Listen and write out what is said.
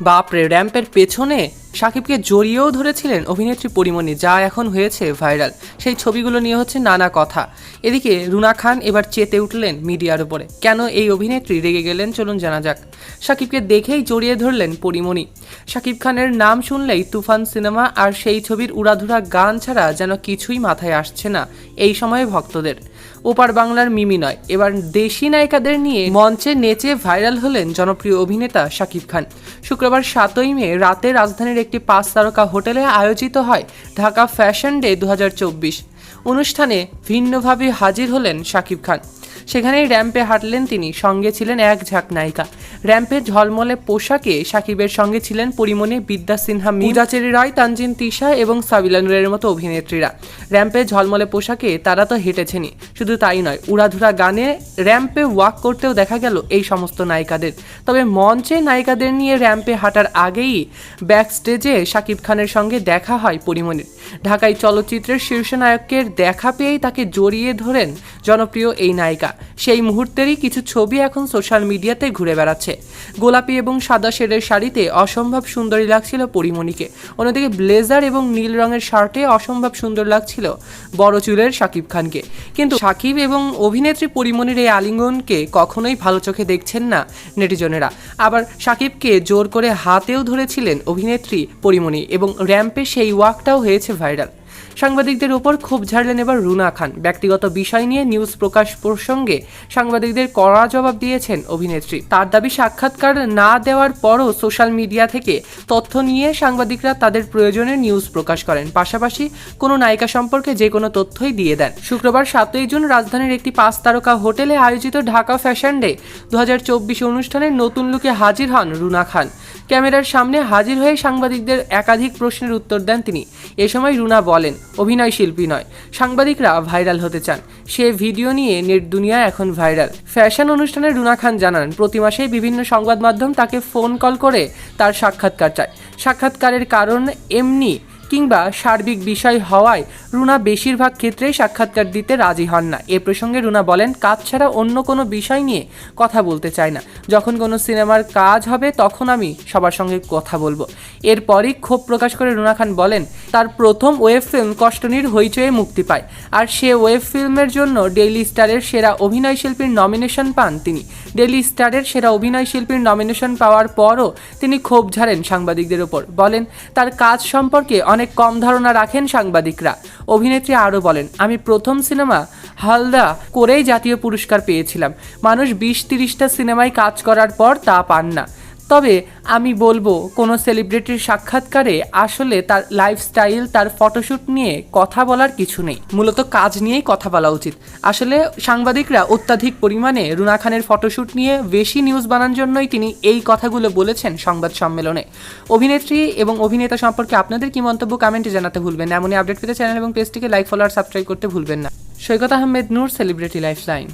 বাপরে, র্যাম্পের পেছনে সাকিবকে জড়িয়েও ধরেছিলেন অভিনেত্রী পরিমণি, যা এখন হয়েছে ভাইরাল। সেই ছবিগুলো নিয়ে হচ্ছে নানা কথা। এদিকে রুনা খান এবার চেতে উঠলেন মিডিয়ার উপরে। কেন এই অভিনেত্রী রেগে গেলেন? চলুন জানা যাক। সাকিবকে দেখেই জড়িয়ে ধরলেন পরিমণি। সাকিব খানের নাম শুনলেই তুফান সিনেমা আর সেই ছবির উড়াধুরা গান ছাড়া যেন কিছুই মাথায় আসছে না, এই সময়ে ভক্তদের। ওপার বাংলার মিমি নয়। এবার দেশি নায়িকাদের নিয়ে মঞ্চে নেচে ভাইরাল হলেন জনপ্রিয় অভিনেতা শাকিব খান। শুক্রবার সাতই মে রাতে রাজধানীর একটি পাঁচ তারকা হোটেলে আয়োজিত হয় ঢাকা ফ্যাশন ডে দু হাজার চব্বিশ। অনুষ্ঠানে ভিন্নভাবে হাজির হলেন শাকিব খান। সেখানেই র্যাম্পে হাঁটলেন তিনি, সঙ্গে ছিলেন এক ঝাঁক নায়িকা। র্যাম্পে ঝলমলে পোশাকে সাকিবের সঙ্গে ছিলেন পরিমণি, বিদ্যা সিনহা মিরাচেরি রায় তানজিন তিশা এবং সাবিলা নুরের মতো অভিনেত্রীরা। র্যাম্পে ঝলমলে পোশাকে তারা তো হেঁটেছেনই, শুধু তাই নয়, উড়াধুরা গানে র্যাম্পে ওয়াক করতেও দেখা গেল এই সমস্ত নায়িকাদের। তবে মঞ্চে নায়িকাদের নিয়ে র্যাম্পে হাঁটার আগেই ব্যাক স্টেজে শাকিব খানের সঙ্গে দেখা হয় পরিমণির। ঢাকায় চলচ্চিত্রের শীর্ষ নায়কের দেখা পেয়েই তাকে জড়িয়ে ধরেন জনপ্রিয় এই নায়িকা। সেই মুহূর্তেরই কিছু ছবি এখন সোশ্যাল মিডিয়াতে ঘুরে বেড়াচ্ছে। গোলাপি এবং সাদা শেডের শাড়িতে অসম্ভব সুন্দরী লাগছিল পরিমণিকে। অন্যদিকে ব্লেজার এবং নীল রঙের শার্টে অসম্ভব সুন্দর লাগছিল বড় চুলের শাকিব খানকে। কিন্তু শাকিব এবং অভিনেত্রী পরিমণির এই আলিঙ্গনকে কখনোই ভালো চোখে দেখছেন না নেটিজনেরা। আবার শাকিবকে জোর করে হাতেও ধরেছিলেন অভিনেত্রী পরিমণি এবং র্যাম্পে সেই ওয়াকটাও হয়েছে ভাইরাল। সাংবাদিকদের ওপর ক্ষোভ ঝাড়লেন এবার রুনা খান। ব্যক্তিগত বিষয় নিয়ে নিউজ প্রকাশ প্রসঙ্গে সাংবাদিকদের কড়া জবাব দিয়েছেন অভিনেত্রী। তার দাবি, সাক্ষাৎকার না দেওয়ার পরও সোশ্যাল মিডিয়া থেকে তথ্য নিয়ে সাংবাদিকরা তাদের প্রয়োজনে নিউজ প্রকাশ করেন। পাশাপাশি কোনো নায়িকা সম্পর্কে যে কোনো তথ্যই দিয়ে দেন। শুক্রবার সাতই জুন রাজধানীর একটি পাঁচ তারকা হোটেলে আয়োজিত ঢাকা ফ্যাশন ডে দু অনুষ্ঠানের নতুন লুকে হাজির হন রুনা খান। ক্যামেরার সামনে হাজির হয়ে সাংবাদিকদের একাধিক প্রশ্নের উত্তর দেন তিনি। এ সময় রুনা বলেন অভিনয় শিল্পী নয়। সাংবাদিকরা ভাইরাল হতে চান। সে ভিডিও নিয়ে নেট দুনিয়া এখন ভাইরাল। ফ্যাশন অনুষ্ঠানে রুনা খান জানান, প্রতি মাসেই বিভিন্ন সংবাদ মাধ্যম তাকে ফোন কল করে তার সাক্ষাৎকার চায়। সাক্ষাৎকারের কারণ এমনি কিংবা সার্বিক বিষয় হওয়ায় রুনা বেশিরভাগ ক্ষেত্রেই সাক্ষাৎকার দিতে রাজি হন না। এ প্রসঙ্গে রুনা বলেন, কাজ ছাড়া অন্য কোনো বিষয় নিয়ে কথা বলতে চায় না। যখন কোনো সিনেমার কাজ হবে, তখন আমি সবার সঙ্গে কথা বলব। এরপরই ক্ষোভ প্রকাশ করে রুনা খান বলেন, তার প্রথম ওয়েব ফিল্ম কষ্টনির হইচয়ে মুক্তি পায়, আর সে ওয়েব ফিল্মের জন্য ডেইলি স্টারের সেরা অভিনয় শিল্পীর নমিনেশন পান তিনি। ডেইলি স্টারের সেরা অভিনয় শিল্পীর নমিনেশন পাওয়ার পরও তিনি ক্ষোভ ঝাড়েন সাংবাদিকদের ওপর। বলেন, তার কাজ সম্পর্কে অনেক কম ধারণা রাখেন সাংবাদিকরা। অভিনেত্রী আরও বলেন, আমি প্রথম সিনেমা হালদা করেই জাতীয় পুরস্কার পেয়েছিলাম। মানুষ বিশ তিরিশটা সিনেমায় কাজ করার পর তা পান না। তবে আমি বলব, কোনো সেলিব্রিটির সাক্ষাৎকারে আসলে তার লাইফস্টাইল তার ফটোশ্যুট নিয়ে কথা বলার কিছু নেই। মূলত কাজ নিয়েই কথা বলা উচিত। আসলে সাংবাদিকরা অত্যাধিক পরিমাণে রুনা খানের ফটোশ্যুট নিয়ে বেশি নিউজ বানানোর জন্যই তিনি এই কথাগুলো বলেছেন সংবাদ সম্মেলনে। অভিনেত্রী এবং অভিনেতা সম্পর্কে আপনাদের কি মন্তব্য কমেন্টে জানাতে ভুলবেন এমনই আপডেট পেতে চ্যানেল এবং পেজটিকে লাইক ফলো আর সাবস্ক্রাইব করতে ভুলবেন না। Saikat Ahmed, Noor celebrity life line